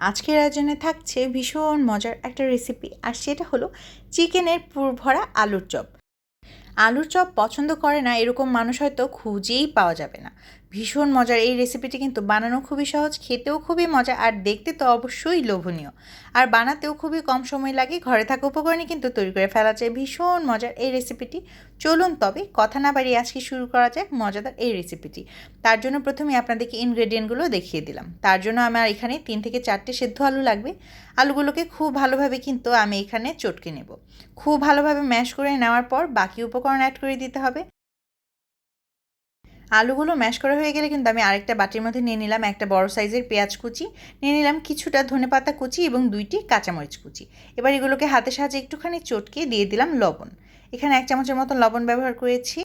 আজকের আয়োজনে থাকছে ভীষণ মজার একটা রেসিপি আর সেটা হলো চিকেনের পুর ভরা আলুর চপ। আলুর চপ পছন্দ করে না, এরকম মানুষ হয়তো খুঁজেই পাওয়া যাবে না। ভীষণ মজার। এই রেসিপিটি কিন্তু বানানো খুবই সহজ, খেতেও খুবই মজা, আর দেখতে তো অবশ্যই লোভনীয়। আর বানাতেও খুবই কম সময় লাগে, ঘরে থাকা উপকরণে কিন্তু তৈরি করে ফেলা যায়। ভীষণ মজার এই রেসিপিটি চলুন তবে কথা না বাড়িয়ে আজকে শুরু করা যাক মজাদার এই রেসিপিটি তার জন্য প্রথমে আপনাদেরকে ইনগ্রেডিয়েন্টগুলো দেখিয়ে দিলাম। তার জন্য আমার এখানে তিন থেকে চারটে সেদ্ধ আলু লাগবে। আলুগুলোকে খুব ভালোভাবে কিন্তু আমি এখানে চটকে নেব। খুব ভালোভাবে ম্যাশ করে নেওয়ার পর বাকি উপকরণ অ্যাড করে দিতে হবে। আলুগুলো ম্যাশ করা হয়ে গেলে কিন্তু আমি আরেকটা বাটির মধ্যে নিয়ে নিলাম একটা বড় সাইজের পেঁয়াজ কুচি। নিয়ে নিলাম কিছুটা ধনে পাতা কুচি এবং দুইটি কাঁচামরিচ কুচি। এবার এগুলোকে হাতের সাহায্যে একটুখানি চটকে দিয়ে দিলাম লবণ। এখানে এক চামচের মতন লবণ ব্যবহার করেছি।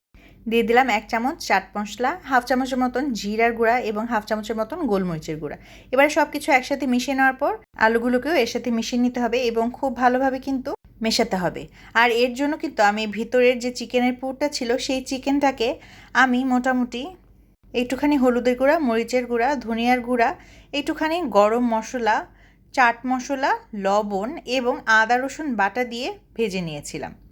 দিয়ে দিলাম এক চামচ চাট মশলা, হাফ চামচের মতন জিরার গুঁড়া এবং হাফ চামচের মতন গোলমরিচের গুঁড়া। এবারে সব কিছু একসাথে মিশিয়ে নেওয়ার পর আলুগুলোকেও এর সাথে মিশিয়ে নিতে হবে এবং খুব ভালোভাবে কিন্তু মেশাতে হবে। আর এর জন্য কিন্তু আমি ভিতরের যে চিকেনের পুরটা ছিল, সেই চিকেনটাকে আমি মোটামুটি একটুখানি হলুদের গুঁড়া, মরিচের গুঁড়া, ধনিয়ার গুঁড়া, একটুখানি গরম মশলা, চাট মশলা, লবণ এবং আদা রসুন বাটা দিয়ে ভেজে নিয়েছিলাম।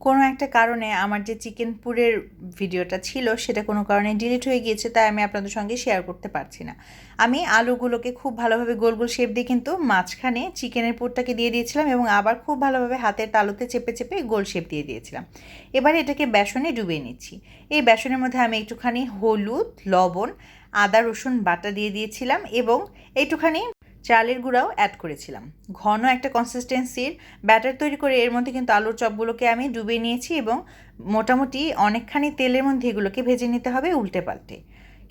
কোনো একটা কারণে আমার যে চিকেন পুরের ভিডিওটা ছিল, সেটা কোনো কারণে ডিলিট হয়ে গিয়েছে, তাই আমি আপনাদের সঙ্গে শেয়ার করতে পারছি না। আমি আলুগুলোকে খুব ভালোভাবে গোল গোল শেপ দিয়ে কিন্তু মাঝখানে চিকেনের পুরটাকে দিয়ে দিয়েছিলাম এবং আবার খুব ভালোভাবে হাতের তালুতে চেপে চেপে গোল শেপ দিয়ে দিয়েছিলাম। এবারে এটাকে বেসনে ডুবিয়ে নিচ্ছি। এই বেসনের মধ্যে আমি একটুখানি হলুদ, লবণ, আদা, রসুন বাটা দিয়ে দিয়েছিলাম এবং একটুখানি চালের গুঁড়াও অ্যাড করেছিলাম। ঘন একটা কনসিস্টেন্সির ব্যাটার তৈরি করে এর মধ্যে কিন্তু আলুর চপগুলোকে আমি ডুবিয়ে নিয়েছি এবং মোটামুটি অনেকখানি তেলের মধ্যে এগুলোকে ভেজে নিতে হবে উল্টে পাল্টে।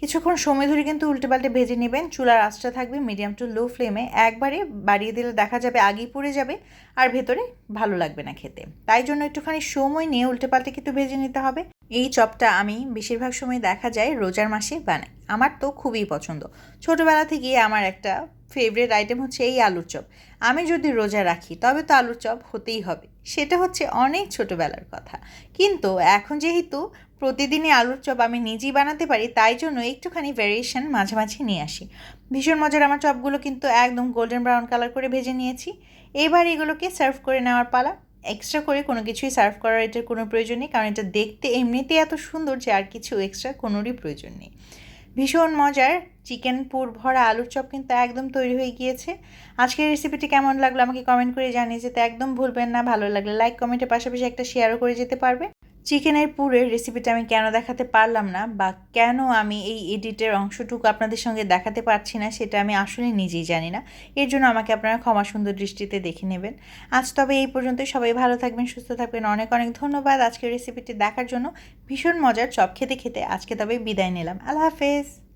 কিছুক্ষণ সময় ধরে কিন্তু উল্টে পাল্টে ভেজে নেবেন। চুলার আঁচটা থাকবে মিডিয়াম টু লো ফ্লেমে। একবারে বাড়িয়ে দিলে দেখা যাবে আগেই পড়ে যাবে আর ভেতরে ভালো লাগবে না খেতে। তাই জন্য একটুখানি সময় নিয়ে উল্টে পাল্টে কিন্তু ভেজে নিতে হবে। এই চপটা আমি বেশিরভাগ সময় দেখা যায় রোজার মাসে বানাই। আমার তো খুবই পছন্দ। ছোটোবেলা থেকেই আমার একটা ফেভারিট আইটেম হচ্ছে এই আলুর চপ। আমি যদি রোজা রাখি, তবে তো আলুর চপ হতেই হবে। সেটা হচ্ছে অনেক ছোটোবেলার কথা। কিন্তু এখন যেহেতু প্রতিদিনই আলুর চপ আমি নিজেই বানাতে পারি, তাই জন্য একটুখানি ভ্যারিয়েশন মাঝামাঝি নিয়ে আসি। ভীষণ মজার আমার চপগুলো কিন্তু একদম গোল্ডেন ব্রাউন কালার করে ভেজে নিয়েছি। এবার এগুলোকে সার্ভ করে নেওয়ার পালা। এক্সট্রা করে কোনো কিছুই সার্ভ করার এটার কোনো প্রয়োজন নেই, কারণ এটা দেখতে এমনিতেই এত সুন্দর যে আর কিছু এক্সট্রা কোনোরই প্রয়োজন নেই। ভীষণ মজার চিকেন পুর ভরা আলুর চপ কিন্তু একদম তৈরি হয়ে গিয়েছে। আজকের রেসিপিটি কেমন লাগল আমাকে কমেন্ট করে জানিয়ে যেতে একদম ভুলবেন না। ভালো লাগলে লাইক কমেন্টের পাশাপাশি একটা শেয়ারও করে যেতে পারবে। চিকেনের পুরের রেসিপিটা আমি কেন দেখাতে পারলাম না বা কেন আমি এই এডিটের অংশটুকু আপনাদের সঙ্গে দেখাতে পারছি না, সেটা আমি আসলে নিজেই জানি না। এর জন্য আমাকে আপনারা ক্ষমা সুন্দর দৃষ্টিতে দেখে নেবেন। আজ তবে এই পর্যন্তই। সবাই ভালো থাকবেন, সুস্থ থাকবেন। অনেক অনেক ধন্যবাদ আজকের রেসিপিটি দেখার জন্য। ভীষণ মজার চপ খেতে খেতে আজকে তবে বিদায় নিলাম। আল্লাহ হাফেজ।